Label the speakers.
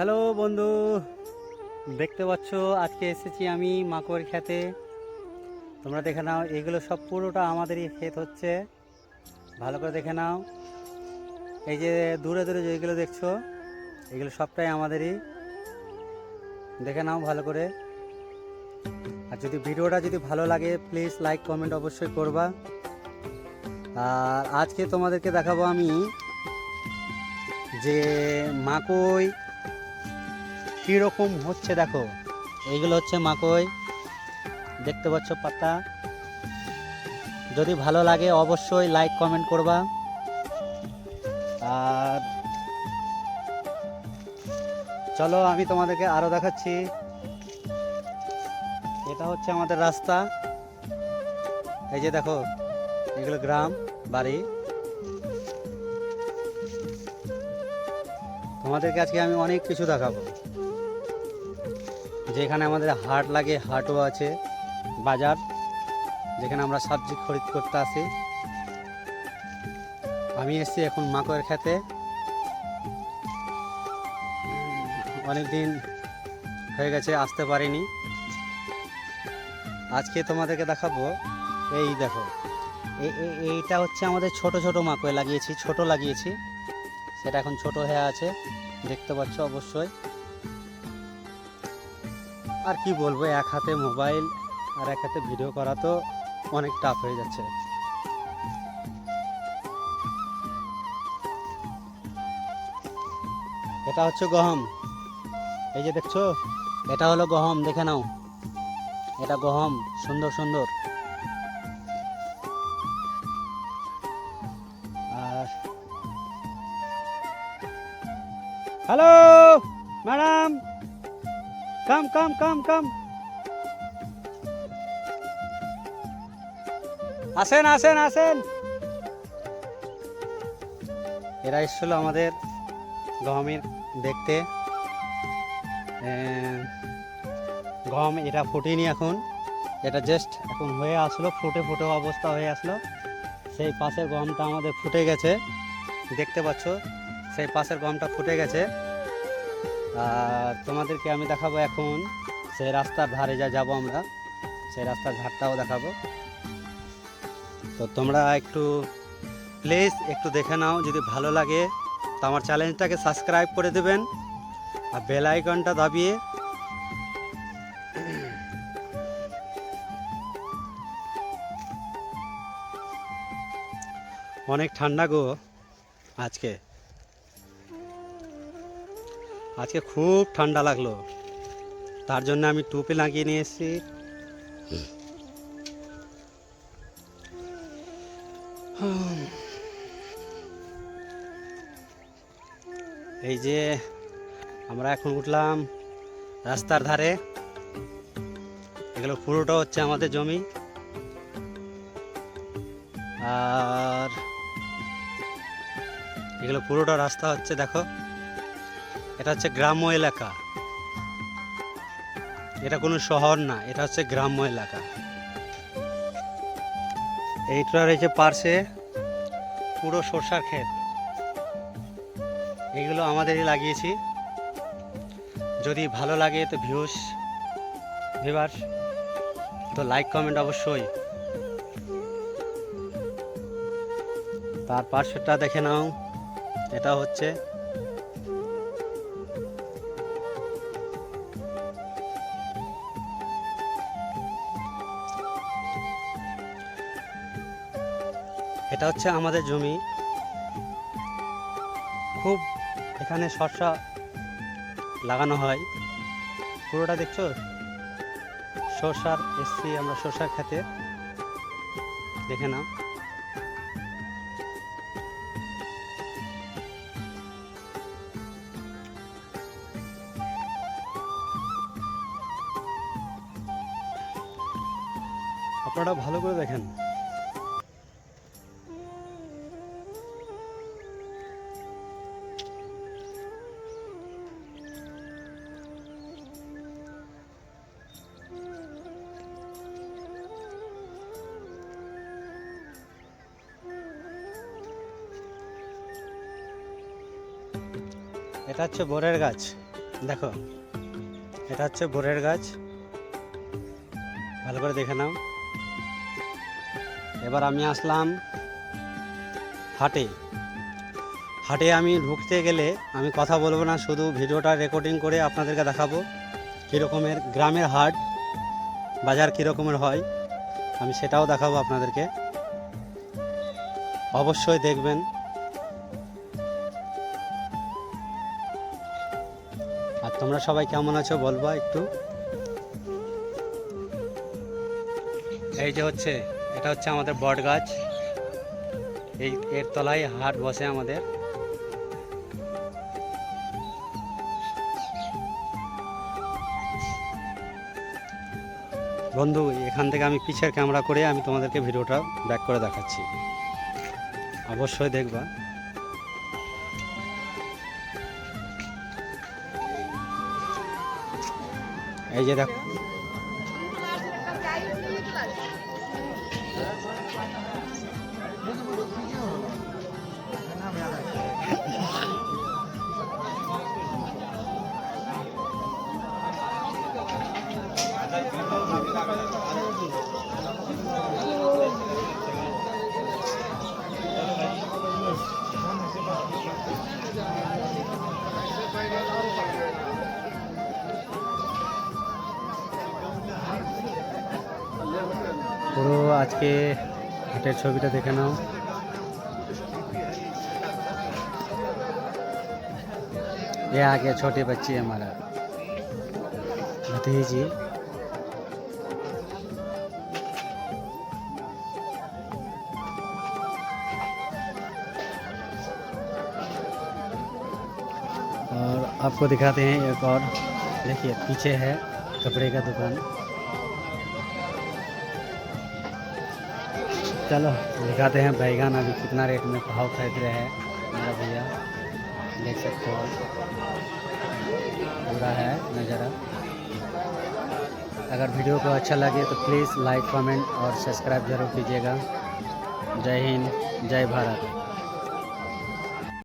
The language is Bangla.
Speaker 1: হ্যালো বন্ধু, দেখতে পাচ্ছ, আজকে এসেছি আমি মাকড় খেতে তোমরা দেখে নাও, এগুলো সব পুরোটা আমাদেরই ক্ষেত হচ্ছে। ভালো করে দেখে নাও। এই যে দূরে দূরে যেগুলো দেখছ, এগুলো সবটাই আমাদেরই। দেখে নাও ভালো করে। আর যদি ভিডিওটা যদি ভালো লাগে প্লিজ লাইক কমেন্ট অবশ্যই করবা। আর আজকে তোমাদেরকে দেখাবো আমি যে মাকই কীরকম হচ্ছে দেখো? এইগুলো হচ্ছে মাকই। দেখতে পাচ্ছ পাতা। যদি ভালো লাগে অবশ্যই লাইক কমেন্ট করবা। আর চলো আমি তোমাদেরকে আরও দেখাচ্ছি। এটা হচ্ছে আমাদের রাস্তা। এই যে দেখো, এগুলো গ্রাম, বাড়ি। তোমাদেরকে আজকে আমি অনেক কিছু দেখাবো। যেখানে আমাদের হাট লাগে, হাটও আছে, বাজার, যেখানে আমরা সবজি খরিদ করতে আসি। আমি এসেছি এখন মাকয়ের খেতে। অনেক দিন হয়ে গেছে, আসতে পারিনি। আজকে তোমাদেরকে দেখাবো, এই দেখো এই এই- এইটা হচ্ছে আমাদের ছোট ছোট মাকয় লাগিয়েছি, ছোট লাগিয়েছি। সেটা এখন ছোট হয়ে আছে, দেখতে পাচ্ছ অবশ্যই। আর কি বলব, এক হাতে মোবাইল আর এক হাতে ভিডিও করা তো অনেক টাফ হয়ে যাচ্ছে। এটা হচ্ছে গহম। এই যে দেখছ, এটা হলো গহম, দেখে নাও। এটা গহম, সুন্দর সুন্দর। আর hello madam come come come come. আসেন আসেন আসেন। এরা এসেছিল আমাদের গহমের দেখতে। গম এটা ফুটেনি এখন। এটা জাস্ট এখন হয়ে আসলো, ফুটে ফুটে অবস্থা হয়ে আসলো। সেই পাশের গমটা আমাদের ফুটে গেছে। দেখতে পাচ্ছ, সেই পাশের গমটা ফুটে গেছে। আর তোমাদেরকে আমি দেখাবো এখন সেই রাস্তার ধারে যা যাব আমরা সেই রাস্তার ধারটাও দেখাবো। তো তোমরা একটু প্লিজ একটু দেখে নাও, যদি ভালো লাগে, তো আমার চ্যানেলটাকে সাবস্ক্রাইব করে দেবেন আর বেল আইকনটা দাবিয়ে। অনেক ঠান্ডা গো আজকে। আজকে খুব ঠান্ডা লাগল। তার জন্য আমি টুপি লাগিয়ে নিয়ে এসেছি। এই যে আমরা এখন উঠলাম রাস্তার ধারে। এগুলো পুরোটা হচ্ছে আমাদের জমি। আর এগুলো পুরোটা রাস্তা হচ্ছে, দেখো। এটা হচ্ছে গ্রাম্য এলাকা। এটা কোনো শহর না, এটা হচ্ছে গ্রাম্য এলাকা। এইটা রয়েছে পার্শ্বে পুরো সরষার ক্ষেত। এইগুলো আমাদেরই লাগিয়েছি। যদি ভালো লাগে তো ভিউস ভিভার তো লাইক, কমেন্ট অবশ্যই। তার পার্শ্বটা দেখে নাও। এটা হচ্ছে এটা হচ্ছে আমাদের জমি। খুব এখানে শসা লাগানো হয়। পুরোটা দেখছ? শসার এসছি আমরা শসার খেতে দেখে নাও। আপনারা ভালো করে দেখেন। এটা হচ্ছে বোরের গাছ। দেখো, এটা হচ্ছে বোরের গাছ। ভালো করে দেখে নাও। এবার আমি আসলাম হাটে। হাটে আমি ঢুকতে গেলে আমি কথা বলব না, শুধু ভিডিওটা রেকর্ডিং করে আপনাদেরকে দেখাবো কীরকমের গ্রামের হাট, বাজার কীরকমের হয়। আমি সেটাও দেখাবো আপনাদেরকে। অবশ্যই দেখবেন। তোমরা সবাই কেমন আছো বলবা একটু? এই যে হচ্ছে, এটা হচ্ছে আমাদের বট গাছ। এই, এর তলায় হাট বসে আমাদের। বন্ধু, এখান থেকে আমি পিছের ক্যামেরা করে আমি তোমাদেরকে ভিডিওটা ব্যাক করে দেখাচ্ছি। অবশ্যই দেখবা। এই যে দেখো। পুরো আজকে হাটের ছবিটা দেখে নাও ये आगे छोटे बच्चे हमारा भतीजी और आपको दिखाते हैं एक और देखिए पीछे है कपड़े का दुकान चलो, दिखाते हैं बैगन अभी कितना रेट में भाव खरीद रहे हैं। मेरा भैया, देख सकते हो। पूरा है नज़ारा। अगर वीडियो को अच्छा लगे तो प्लीज़ लाइक कमेंट और सब्सक्राइब ज़रूर कीजिएगा। जय हिंद, जय भारत।